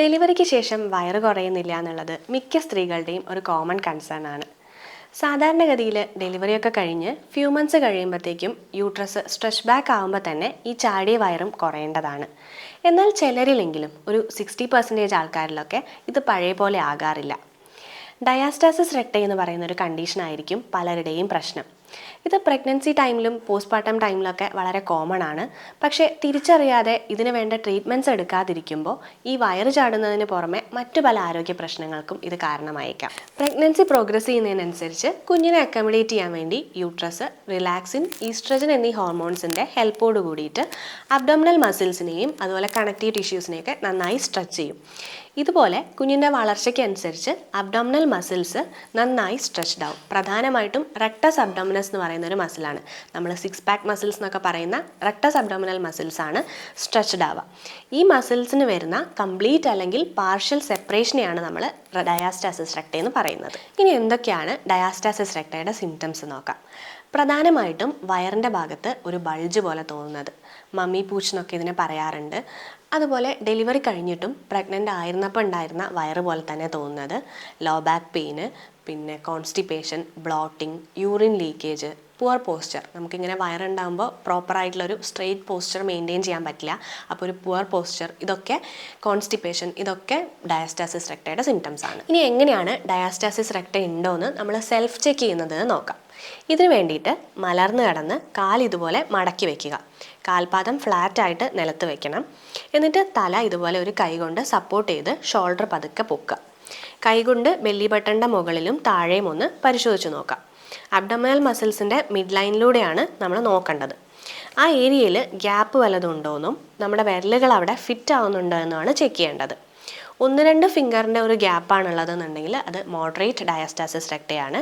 ഡെലിവറിക്ക് ശേഷം വയറ് കുറയുന്നില്ല എന്നുള്ളത് മിക്ക സ്ത്രീകളുടെയും ഒരു കോമൺ കൺസേൺ ആണ്. സാധാരണഗതിയിൽ ഡെലിവറിയൊക്കെ കഴിഞ്ഞ് ഫ്യൂ മന്ത്സ് കഴിയുമ്പോഴത്തേക്കും യൂട്രസ് സ്ട്രെച്ച് ബാക്ക് ആകുമ്പോൾ തന്നെ ഈ ചാടിയ വയറും കുറയേണ്ടതാണ്. എന്നാൽ ചിലരിലെങ്കിലും ഒരു സിക്സ്റ്റി പെർസെന്റേജ് ആൾക്കാരിലൊക്കെ ഇത് പഴയ പോലെ ആകാറില്ല. ഡയാസ്റ്റാസിസ് റെക്ടൈ എന്ന് പറയുന്ന ഒരു കണ്ടീഷൻ ആയിരിക്കും പലരുടെയും പ്രശ്നം. ഇത് പ്രഗ്നൻസി ടൈമിലും പോസ്റ്റ്മോർട്ടം ടൈമിലൊക്കെ വളരെ കോമൺ ആണ്. പക്ഷേ തിരിച്ചറിയാതെ ഇതിന് വേണ്ട ട്രീറ്റ്മെന്റ്സ് എടുക്കാതിരിക്കുമ്പോൾ ഈ വയറ് ചാടുന്നതിന് പുറമെ മറ്റു പല ആരോഗ്യ പ്രശ്നങ്ങൾക്കും ഇത് കാരണമായേക്കാം. പ്രഗ്നൻസി പ്രോഗ്രസ് ചെയ്യുന്നതിനനുസരിച്ച് കുഞ്ഞിനെ അക്കോമഡേറ്റ് ചെയ്യാൻ വേണ്ടി യൂട്രസ് റിലാക്സിൻ ഈസ്ട്രജൻ എന്നീ ഹോർമോൺസിന്റെ ഹെൽപ്പോട് കൂടിയിട്ട് അബ്ഡോമിനൽ മസിൽസിനെയും അതുപോലെ കണക്റ്റീവ് ടിഷ്യൂസിനെയൊക്കെ നന്നായി സ്ട്രെച്ച് ചെയ്യും. ഇതുപോലെ കുഞ്ഞിന്റെ വളർച്ചയ്ക്കനുസരിച്ച് അബ്ഡോമിനൽ മസിൽസ് നന്നായി സ്ട്രെച്ച്ഡ് ആവും. പ്രധാനമായിട്ടും റെക്ടസ് അബ്ഡോമിനസ് എന്ന് പറയുന്ന ഒരു മസിലാണ് നമ്മൾ സിക്സ് പാക്ക് മസിൽസ് എന്നൊക്കെ പറയുന്ന റെക്ടസ് അബ്ഡോമിനൽ മസിൽസ് ആണ് സ്ട്രെച്ച്ഡ് ആവുക. ഈ മസിൽസിന് വരുന്ന കംപ്ലീറ്റ് അല്ലെങ്കിൽ പാർഷ്യൽ സെപ്പറേഷനെയാണ് നമ്മൾ ഡയാസ്റ്റാസിസ് റെക്ട എന്ന് പറയുന്നത്. ഇനി എന്തൊക്കെയാണ് ഡയാസ്റ്റാസിസ് റെക്ടയുടെ സിംറ്റംസ് നോക്കാം. പ്രധാനമായിട്ടും വയറിന്റെ ഭാഗത്ത് ഒരു ബൾജ് പോലെ തോന്നുന്നത്. മമ്മി പൂച്ച് എന്നൊക്കെ ഇതിനെ പറയാറുണ്ട്. അതുപോലെ ഡെലിവറി കഴിഞ്ഞിട്ടും പ്രഗ്നന്റ് ആയിരുന്നപ്പോൾ ഉണ്ടായിരുന്ന വയറ് പോലെ തന്നെ തോന്നുന്നത്. ലോ ബാക്ക് പെയിന് പിന്നെ constipation bloating urine leakage poor posture നമുക്കിങ്ങനെ വയറുണ്ടാകുമ്പോൾ പ്രോപ്പറായിട്ടുള്ളൊരു സ്ട്രെയിറ്റ് പോസ്ചർ മെയിന്റെയിൻ ചെയ്യാൻ പറ്റില്ല. അപ്പോൾ ഒരു പുവർ പോസ്ചർ ഇതൊക്കെ കോൺസ്റ്റിപ്പേഷൻ ഇതൊക്കെ ഡയാസ്റ്റാസിസ് റെക്ടയുടെ സിംറ്റംസ് ആണ്. ഇനി എങ്ങനെയാണ് ഡയാസ്റ്റാസിസ് റെക്ട ഉണ്ടോ എന്ന് നമ്മൾ സെൽഫ് ചെക്ക് ചെയ്യുന്നത് നോക്കാം. ഇതിനു വേണ്ടിയിട്ട് മലർന്നു കിടന്ന് കാൽ ഇതുപോലെ മടക്കി വെക്കുക. കാൽപാദം ഫ്ലാറ്റായിട്ട് നിലത്ത് വെക്കണം. എന്നിട്ട് തല ഇതുപോലെ ഒരു കൈ കൊണ്ട് സപ്പോർട്ട് ചെയ്ത് ഷോൾഡർ പതുക്കെ പൊക്കുക. കൈകൊണ്ട് ബെല്ലി ബട്ടണിന്റെ മുകളിലും താഴെയും ഒന്ന് പരിശോധിച്ച് നോക്കാം. അബ്ഡമിനൽ മസിൽസിന്റെ മിഡ് ലൈനിലൂടെയാണ് നമ്മൾ നോക്കേണ്ടത്. ആ ഏരിയയിൽ ഗ്യാപ്പ് വല്ലതും ഉണ്ടോയെന്നും നമ്മുടെ വിരലുകൾ അവിടെ ഫിറ്റ് ആവുന്നുണ്ടോ എന്നുമാണ് ചെക്ക് ചെയ്യേണ്ടത്. ഒന്ന് രണ്ട് ഫിംഗറിന്റെ ഒരു ഗ്യാപ്പാണുള്ളതെന്നുണ്ടെങ്കിൽ അത് മോഡറേറ്റ് ഡയാസ്റ്റാസിസ് റെക്റ്റയാണ്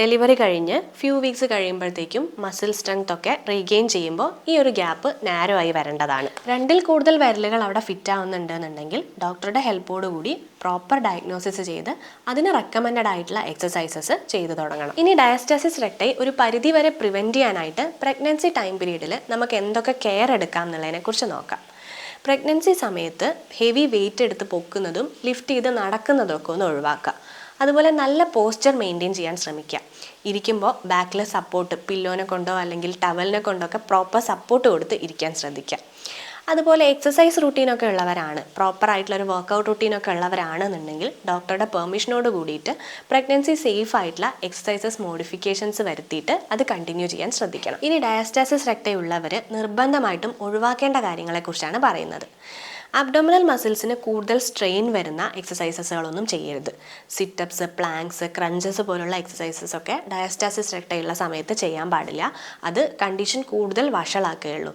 ഡെലിവറി കഴിഞ്ഞ് ഫ്യൂ വീക്സ് കഴിയുമ്പോഴത്തേക്കും മസിൽ സ്ട്രെങ്ത് ഒക്കെ റീഗെയിൻ ചെയ്യുമ്പോൾ ഈ ഒരു ഗ്യാപ്പ് നാരോ ആയി വരേണ്ടതാണ്. രണ്ടിൽ കൂടുതൽ വിരലുകൾ അവിടെ ഫിറ്റ് ആവുന്നുണ്ടെന്നുണ്ടെങ്കിൽ ഡോക്ടറുടെ ഹെൽപ്പോട് കൂടി പ്രോപ്പർ ഡയഗ്നോസിസ് ചെയ്ത് അതിന് റെക്കമെൻഡ് ആയിട്ടുള്ള എക്സസൈസസ് ചെയ്തു തുടങ്ങണം. ഇനി ഡയസ്റ്റാസിസ് റെക്ടൈ ഒരു പരിധി വരെ പ്രിവെന്റ് ചെയ്യാനായിട്ട് പ്രഗ്നൻസി ടൈം പീരീഡിൽ നമുക്ക് എന്തൊക്കെ കെയർ എടുക്കാം എന്നുള്ളതിനെക്കുറിച്ച് നോക്കാം. പ്രഗ്നൻസി സമയത്ത് ഹെവി വെയിറ്റ് എടുത്ത് പൊക്കുന്നതും ലിഫ്റ്റ് ചെയ്ത് നടക്കുന്നതും ഒക്കെ ഒന്ന് ഒഴിവാക്കുക. അതുപോലെ നല്ല പോസ്ചർ മെയിന്റെയിൻ ചെയ്യാൻ ശ്രമിക്കുക. ഇരിക്കുമ്പോൾ ബാക്കിലെ സപ്പോർട്ട് പില്ലോനെ കൊണ്ടോ അല്ലെങ്കിൽ ടവലിനെ കൊണ്ടോ ഒക്കെ പ്രോപ്പർ സപ്പോർട്ട് കൊടുത്ത് ഇരിക്കാൻ ശ്രദ്ധിക്കുക. അതുപോലെ എക്സസൈസ് റുട്ടീനൊക്കെ ഉള്ളവരാണ്. പ്രോപ്പർ ആയിട്ടുള്ള ഒരു വർക്കൗട്ട് റുട്ടീനൊക്കെ ഉള്ളവരാണെന്നുണ്ടെങ്കിൽ ഡോക്ടറുടെ പെർമിഷനോട് കൂടിയിട്ട് പ്രഗ്നൻസി സേഫ് ആയിട്ടുള്ള എക്സസൈസസ് മോഡിഫിക്കേഷൻസ് വരുത്തിയിട്ട് അത് കണ്ടിന്യൂ ചെയ്യാൻ ശ്രദ്ധിക്കണം. ഇനി ഡയസ്റ്റാസിസ് രക്തയുള്ളവർ നിർബന്ധമായിട്ടും ഒഴിവാക്കേണ്ട കാര്യങ്ങളെക്കുറിച്ചാണ് പറയുന്നത്. അബ്ഡോമിനൽ മസിൽസിന് കൂടുതൽ സ്ട്രെയിൻ വരുന്ന എക്സസൈസസുകളൊന്നും ചെയ്യരുത്. സിറ്റപ്സ് പ്ലാങ്ക്സ് ക്രഞ്ചസ് പോലുള്ള എക്സസൈസസ് ഒക്കെ ഡയസ്റ്റാസിസ് റെക്ടയുള്ള സമയത്ത് ചെയ്യാൻ പാടില്ല. അത് കണ്ടീഷൻ കൂടുതൽ വഷളാക്കുകയുള്ളൂ.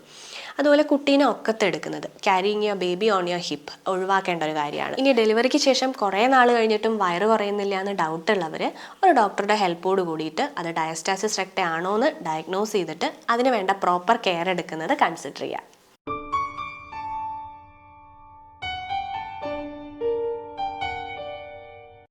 അതുപോലെ കുട്ടീനെ ഒക്കത്തെടുക്കുന്നത് carrying your baby on your hip ഒഴിവാക്കേണ്ട ഒരു കാര്യമാണ്. ഇനി ഡെലിവറിക്ക് ശേഷം കുറേ നാൾ കഴിഞ്ഞിട്ടും വയറ് കുറയുന്നില്ല എന്ന് ഡൗട്ട് ഉള്ളവർ ഒരു ഡോക്ടറുടെ ഹെൽപ്പോട് കൂടിയിട്ട് അത് ഡയസ്റ്റാസിസ് റെക്ട ആണോ എന്ന് ഡയഗ്നോസ് ചെയ്തിട്ട് അതിന് വേണ്ട പ്രോപ്പർ കെയർ എടുക്കുന്നത് കൺസിഡർ ചെയ്യുക